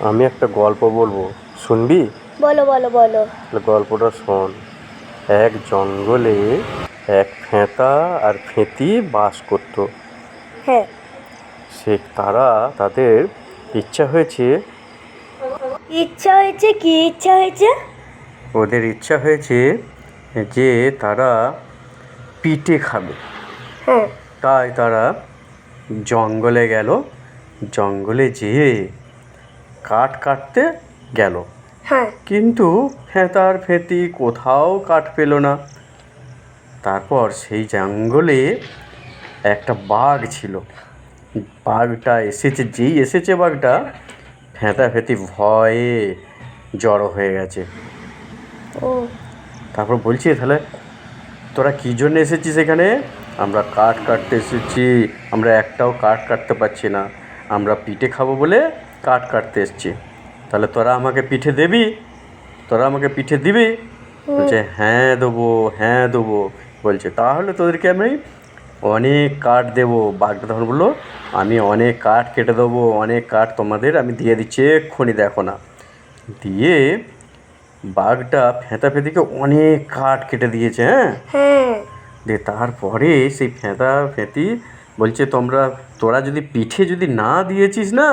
আমি একটা গল্প বলব। শুনবি? বলো বলো বলো। গল্পটা শোন। এক জঙ্গলে এক ফেঁতা আর ফেঁতি বাস করতো। হ্যাঁ। সে তারা তাদের ইচ্ছা হয়েছে ইচ্ছা হয়েছে কি ইচ্ছা হয়েছে? ওদের ইচ্ছা হয়েছে যে তারা পিঠে খাবে। হ্যাঁ। তাই তারা জঙ্গলে গেল। জঙ্গলে যেয়ে কাঠ কাটতে গেল। হ্যাঁ। কিন্তু ফেঁতার ফেঁতি কোথাও কাঠ পেল না। তারপর সেই জঙ্গলে একটা বাঘ ছিল। বাঘটা এসেছে যেই এসেছে বাঘটা ফেঁতা ফেঁতি ভয়ে জড়ো হয়ে গেছে। ও। তারপর বলছি তাহলে তোরা কী জন্য এসেছিস এখানে? আমরা কাঠ কাটতে এসেছি আমরা একটাও কাঠ কাটতে পারছি না। আমরা পিঠে খাব বলে কাঠ কাটতে এসেছি। তাহলে তোরা আমাকে পিঠে দেবি? তোরা আমাকে পিঠে দিবি? বলছে হ্যাঁ দেবো হ্যাঁ দেবো। বলছে তাহলে তোদেরকে আমি অনেক কাঠ দেবো। বাঘটা তখন বলল আমি অনেক কাঠ কেটে দেবো অনেক কাঠ তোমাদের আমি দিয়ে দিচ্ছি এক্ষুনি দেখো না। দিয়ে বাঘটা ফেঁতা ফেঁতিকে অনেক কাঠ কেটে দিয়েছে হ্যাঁ? হ্যাঁ। দিয়ে তারপরে সেই ফেঁতা ফেঁতি বলছে তোমরা তোরা যদি পিঠে যদি না দিয়েছিস না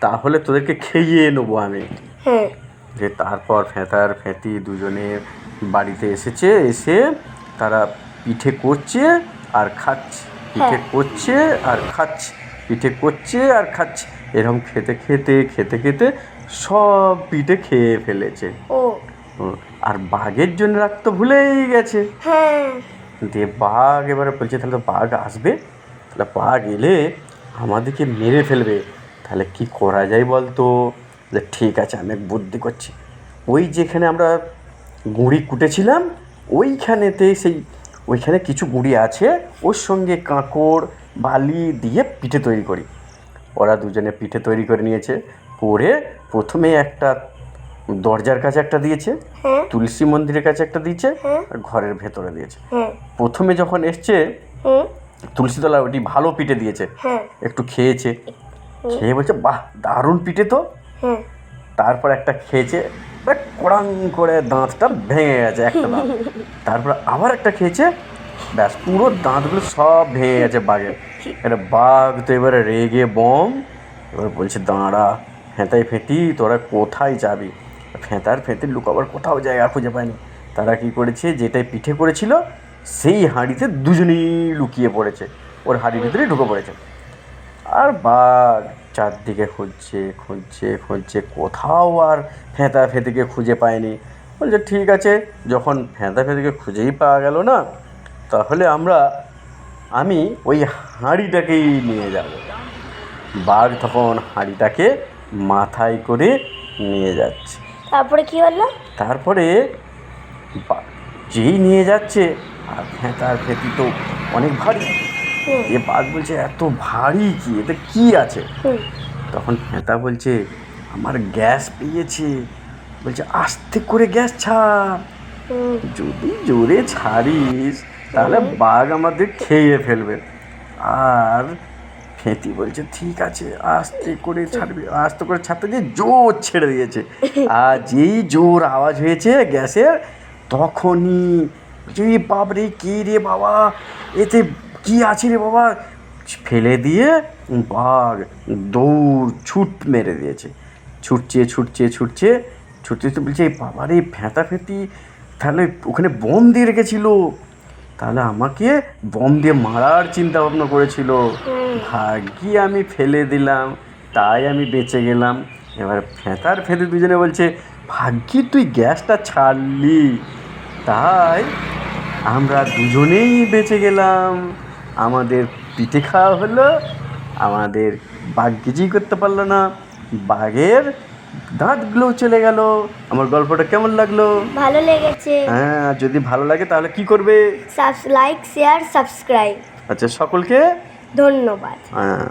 তাহলে তোদেরকে খেয়ে নেব আমি। হ্যাঁ। যে তারপর ফেঁতার ফেঁতি দুজনে বাড়িতে এসেছে এসে তারা পিঠে করছে আর খাচ্ছে। পিঠে হ্যাঁ। করছে আর খাচ্ছে। পিঠে করছে আর খাচ্ছে। এরকম খেতে খেতে খেতে খেতে সব পিঠে খেয়ে ফেলেছে। ও। আর বাঘের জন্য রাখতে ভুলেই গেছে। হ্যাঁ। দিয়ে বাঘ এবারে বলছে তাহলে তো বাঘ আসবে? তাহলে বাঘ এলে আমাদেরকে মেরে ফেলবে। তাহলে কি করা যায় বলতো? যে ঠিক আছে আমি এক বুদ্ধি করছি। ওই যেখানে আমরা গুঁড়ি কুটেছিলাম ওইখানেতে সেই ওইখানে কিছু গুঁড়ি আছে ওর সঙ্গে কাঁকড় বালি দিয়ে পিঠে তৈরি করি। ওরা দুজনে পিঠে তৈরি করে নিয়েছে। করে প্রথমে একটা দরজার কাছে একটা দিয়েছে হ্যাঁ। তুলসী মন্দিরের কাছে একটা দিয়েছে হ্যাঁ। আর ঘরের ভেতরে দিয়েছে। হ্যাঁ। প্রথমে যখন এসছে তুলসীতলা ওটি ভালো পিঠে দিয়েছে। একটু খেয়েছে। খেয়ে বলছে বাহ দারুণ পিঠে তো। হ্যাঁ। তারপর একটা খেয়েছে কোড়াং করে দাঁতটা ভেঙে গেছে একটা দাঁত। তারপর আবার একটা খেয়েছে ব্যাস পুরো দাঁতগুলো সব ভেঙে গেছে বাঘের এটা বাঘ তো এবারে রেগে বম এবার বলছে দাঁড়া ফেঁতাই ফেঁতি তোরা কোথায় যাবি? ফেঁতার ফেঁতে লুকাবার কোথাও জায়গা খুঁজে পায়নি। তারা কি করেছে যেটাই পিঠে করেছিল সেই হাঁড়িতে দুজনেই লুকিয়ে পড়েছে। ওর হাঁড়ির ভিতরেই ঢুকে পড়েছে। আর বাঘ চারদিকে খুঁজছে খুঁজছে খুঁজছে। কোথাও আর ফেঁতা ফেঁতিকে খুঁজে পায়নি। বলছে ঠিক আছে যখন ফেঁতা ফেঁতিকে খুঁজেই পাওয়া গেল না তাহলে আমরা আমি ওই হাঁড়িটাকেই নিয়ে যাব। বাঘ তখন হাঁড়িটাকে মাথায় করে নিয়ে যাচ্ছে। তারপরে কি হলো? তারপরে যেই নিয়ে যাচ্ছে আর ফেঁতার ফেঁতি তো অনেক ভারী। এ বাঘ বলছে এত ভারী কি? এতে কি আছে? তখন ফেঁতা বলছে আমার গ্যাস পেয়েছে। বলছে আস্তে করে গ্যাস ছাড়। যদি জোরে ছাড়িস তাহলে বাঘ আমাদের খেয়ে ফেলবে। আর ফেঁতি বলছে ঠিক আছে আস্তে করে ছাড়বি আস্তে করে ছাড়তে দিয়ে জোর ছেড়ে দিয়েছে। আর যেই জোর আওয়াজ হয়েছে গ্যাসের তখনই যে বাবরে কি রে বাবা? এতে কি আছে রে বাবা? ফেলে দিয়ে বাঘ দৌড় ছুট মেরে দিয়েছে। ছুটছে ছুটছে ছুটছে, ছুটতে ছুটতে বলছে "এই বাবা রে, ফেঁতা তাহলে ওখানে বম দিয়ে রেখেছিল। তাহলে আমাকে বম দিয়ে মারার চিন্তা ভাবনা করেছিল। ভাগ্যি আমি ফেলে দিলাম, তাই আমি বেঁচে গেলাম। এবার ফেঁতার ফেঁতে দুজনে বলছে, ভাগ্যি তুই গ্যাসটা ছাড়লি, তাই আমরা দুজনেই বেঁচে গেলাম। আমাদের পিঠে খাওয়া হলো আমাদের বাঘ কিছুই করতে পারল না বাঘের দাঁতগুলোও চলে গেল। আমার গল্পটা কেমন লাগল? ভালো লেগেছে। হ্যাঁ যদি ভালো লাগে তাহলে কি করবে? লাইক শেয়ার সাবস্ক্রাইব আচ্ছা সকলকে ধন্যবাদ। হ্যাঁ।